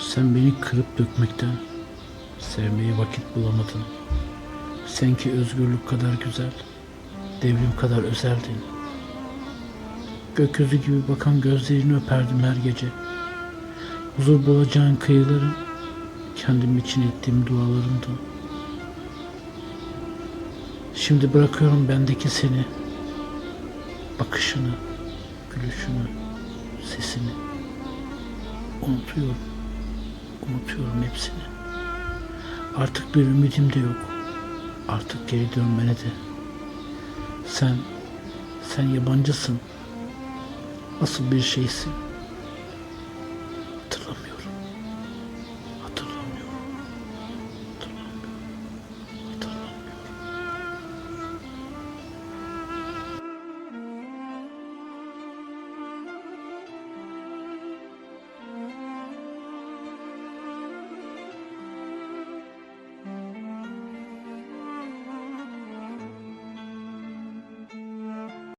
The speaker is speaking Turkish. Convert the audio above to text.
Sen beni kırıp dökmekten, sevmeye vakit bulamadın. Sen ki özgürlük kadar güzel, devrim kadar özeldin. Gökyüzü gibi bakan gözlerini öperdim her gece. Huzur bulacağın kıyıların, kendim için ettiğim dualarımdı. Şimdi bırakıyorum bendeki seni, bakışını, gülüşünü, sesini. Unutuyorum, unutuyorum hepsini. Artık bir ümidim de yok. Artık geri dönmene de. Sen, sen yabancısın. Nasıl bir şeysin?